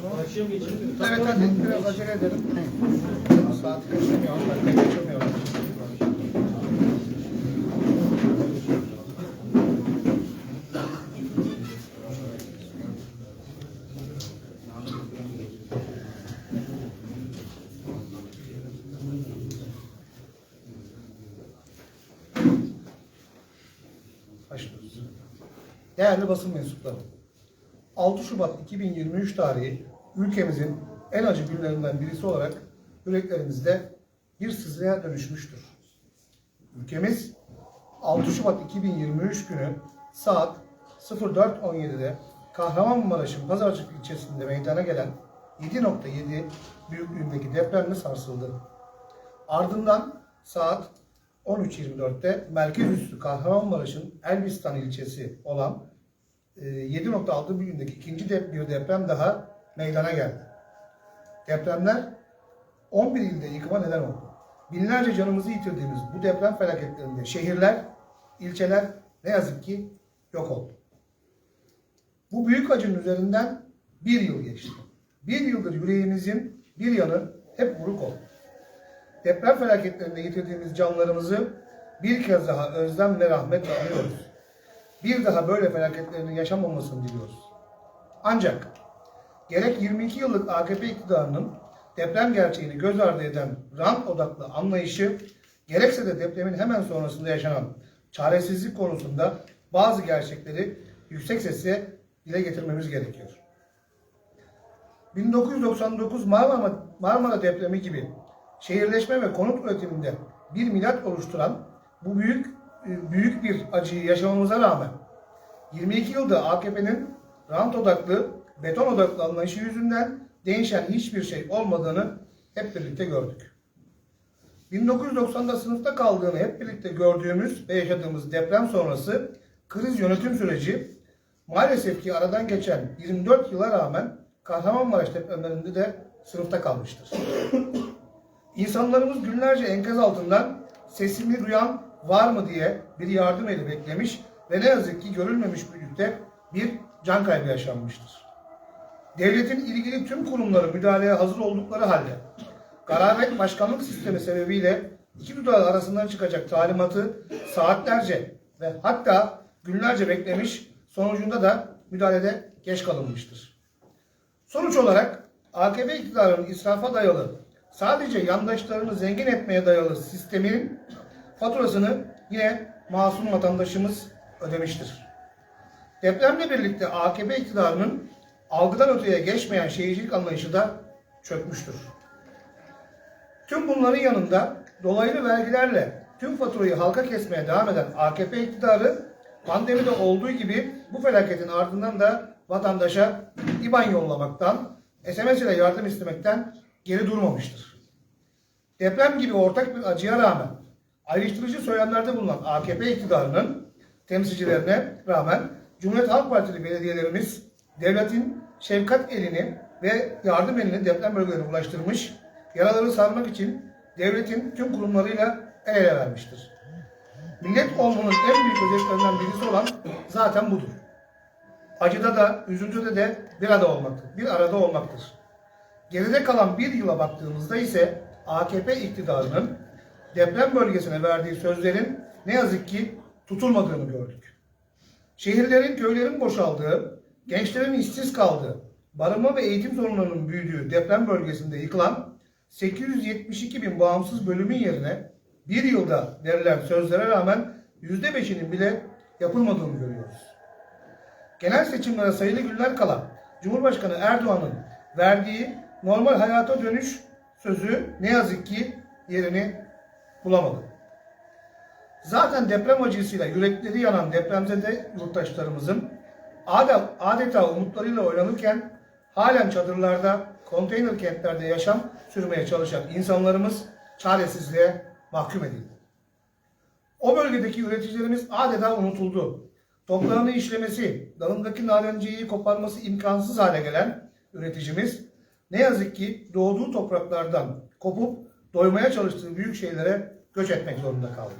Evet hadi biraz acele. Saat kaçırmıyor. Kaçırmıyorum. Başlıyoruz. Değerli basın mensupları. 6 Şubat 2023 tarihi ülkemizin en acı günlerinden birisi olarak yüreklerimizde bir sızıya dönüşmüştür. Ülkemiz 6 Şubat 2023 günü saat 04.17'de Kahramanmaraş'ın Pazarcık ilçesinde meydana gelen 7.7 büyüklüğündeki depremle sarsıldı. Ardından saat 13.24'te merkez üssü Kahramanmaraş'ın Elbistan ilçesi olan 7.6 büyüklüğündeki ikinci bir deprem daha meydana geldi. Depremler 11 ilde yıkıma neden oldu. Binlerce canımızı yitirdiğimiz bu deprem felaketlerinde şehirler, ilçeler ne yazık ki yok oldu. Bu büyük acının üzerinden bir yıl geçti. Bir yıldır yüreğimizin bir yanı hep buruk oldu. Deprem felaketlerinde yitirdiğimiz canlarımızı bir kez daha özlem ve rahmetle anıyoruz. Bir daha böyle felaketlerin yaşanmamasını diliyoruz. Ancak gerek 22 yıllık AKP iktidarının deprem gerçeğini göz ardı eden rant odaklı anlayışı, gerekse de depremin hemen sonrasında yaşanan çaresizlik konusunda bazı gerçekleri yüksek sesle dile getirmemiz gerekiyor. 1999 Marmara, Marmara depremi gibi şehirleşme ve konut üretiminde bir milat oluşturan bu büyük büyük bir acıyı yaşamamıza rağmen 22 yılda AKP'nin rant odaklı, beton odaklı anlayışı yüzünden değişen hiçbir şey olmadığını hep birlikte gördük. 1990'da sınıfta kaldığını hep birlikte gördüğümüz ve yaşadığımız deprem sonrası kriz yönetim süreci maalesef ki aradan geçen 24 yıla rağmen Kahramanmaraş depremlerinde de sınıfta kalmıştır. İnsanlarımız günlerce enkaz altından sesimi duyan var mı diye bir yardım eli beklemiş ve ne yazık ki görülmemiş büyüklükte bir can kaybı yaşanmıştır. Devletin ilgili tüm kurumları müdahaleye hazır oldukları halde Garabet Başkanlık Sistemi sebebiyle iki dudağı arasından çıkacak talimatı saatlerce ve hatta günlerce beklemiş sonucunda da müdahalede geç kalınmıştır. Sonuç olarak AKP iktidarının israfa dayalı, sadece yandaşlarını zengin etmeye dayalı sistemin faturasını yine masum vatandaşımız ödemiştir. Depremle birlikte AKP iktidarının algıdan öteye geçmeyen şehircilik anlayışı da çökmüştür. Tüm bunların yanında dolaylı vergilerle tüm faturayı halka kesmeye devam eden AKP iktidarı pandemide olduğu gibi bu felaketin ardından da vatandaşa IBAN yollamaktan, SMS ile yardım istemekten geri durmamıştır. Deprem gibi ortak bir acıya rağmen ayrıştırıcı söylemlerde bulunan AKP iktidarının temsilcilerine rağmen Cumhuriyet Halk Partili belediyelerimiz devletin şefkat elini ve yardım elini deprem bölgelerine ulaştırmış, yaraları sarmak için devletin tüm kurumlarıyla el ele vermiştir. Millet olmanın en büyük özelliklerinden birisi olan zaten budur. Acıda da, üzüntüde de bir arada olmaktır. Bir arada olmaktır. Geride kalan bir yıla baktığımızda ise AKP iktidarının deprem bölgesine verdiği sözlerin ne yazık ki tutulmadığını gördük. Şehirlerin, köylerin boşaldığı, gençlerin işsiz kaldığı, barınma ve eğitim sorunlarının büyüdüğü deprem bölgesinde yıkılan 872 bin bağımsız bölümün yerine bir yılda verilen sözlere rağmen %5'inin bile yapılmadığını görüyoruz. Genel seçimlere sayılı günler kala Cumhurbaşkanı Erdoğan'ın verdiği normal hayata dönüş sözü ne yazık ki yerini bulamadı. Zaten deprem acısıyla yürekleri yanan depremzede yurttaşlarımızın adeta, umutlarıyla oynanırken halen çadırlarda, konteyner kentlerde yaşam sürmeye çalışan insanlarımız çaresizliğe mahkum edildi. O bölgedeki üreticilerimiz adeta unutuldu. Toprağını işlemesi, dalındaki narenciyeyi koparması imkansız hale gelen üreticimiz ne yazık ki doğduğu topraklardan kopup doymaya çalıştığı büyük şeylere göç etmek zorunda kaldı.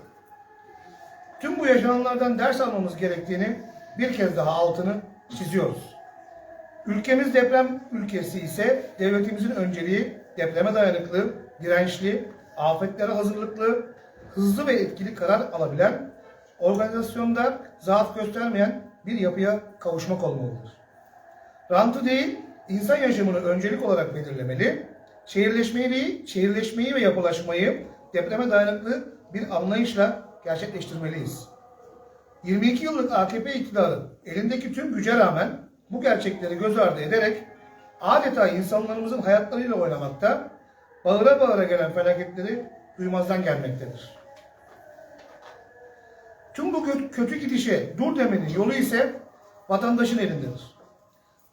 Tüm bu yaşananlardan ders almamız gerektiğini bir kez daha altını çiziyoruz. Ülkemiz deprem ülkesi ise devletimizin önceliği depreme dayanıklı, dirençli, afetlere hazırlıklı, hızlı ve etkili karar alabilen, organizasyonda zaaf göstermeyen bir yapıya kavuşmak olmalıdır. Rantı değil, insan yaşamını öncelik olarak belirlemeli, şehirleşmeyi, şehirleşmeyi ve yapılaşmayı depreme dayanıklı bir anlayışla gerçekleştirmeliyiz. 22 yıllık AKP iktidarı elindeki tüm güce rağmen bu gerçekleri göz ardı ederek adeta insanlarımızın hayatlarıyla oynamakta, bağıra bağıra gelen felaketleri duymazdan gelmektedir. Tüm bu kö- kötü gidişe dur demenin yolu ise vatandaşın elindedir.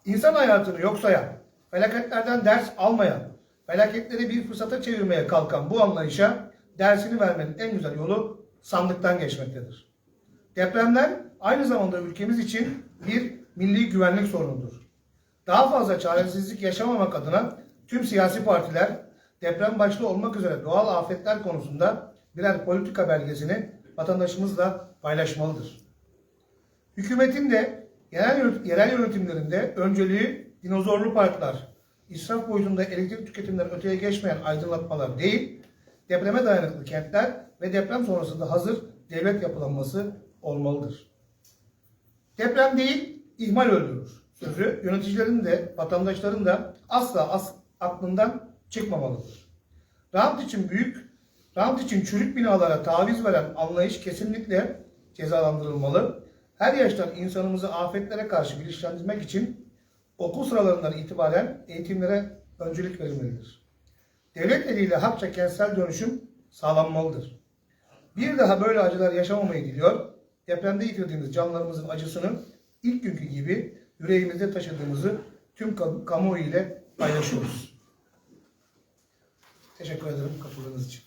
İnsan hayatını yok sayan, felaketlerden ders almayan, felaketleri bir fırsata çevirmeye kalkan bu anlayışa dersini vermenin en güzel yolu sandıktan geçmektedir. Depremler aynı zamanda ülkemiz için bir milli güvenlik sorunudur. Daha fazla çaresizlik yaşamamak adına tüm siyasi partiler deprem başta olmak üzere doğal afetler konusunda birer politika belgesini vatandaşımızla paylaşmalıdır. Hükümetin de yönet- yerel yönetimlerinde önceliği dinozorlu parklar, israf boyutunda elektrik tüketimden öteye geçmeyen aydınlatmalar değil, depreme dayanıklı kentler ve deprem sonrasında hazır devlet yapılanması olmalıdır. Deprem değil, ihmal öldürür. Sözü yöneticilerin de vatandaşların da asla as aklından çıkmamalıdır. Rant için büyük, rant için çürük binalara taviz veren anlayış kesinlikle cezalandırılmalı. Her yaştan insanımızı afetlere karşı bilinçlendirmek için okul sıralarından itibaren eğitimlere öncelik verilmelidir. Devlet eliyle hakça kentsel dönüşüm sağlanmalıdır. Bir daha böyle acılar yaşamamayı diliyor. Depremde yitirdiğimiz canlarımızın acısını ilk günkü gibi yüreğimizde taşıdığımızı tüm kam- kamuoyu ile paylaşıyoruz. Teşekkür ederim katıldığınız için.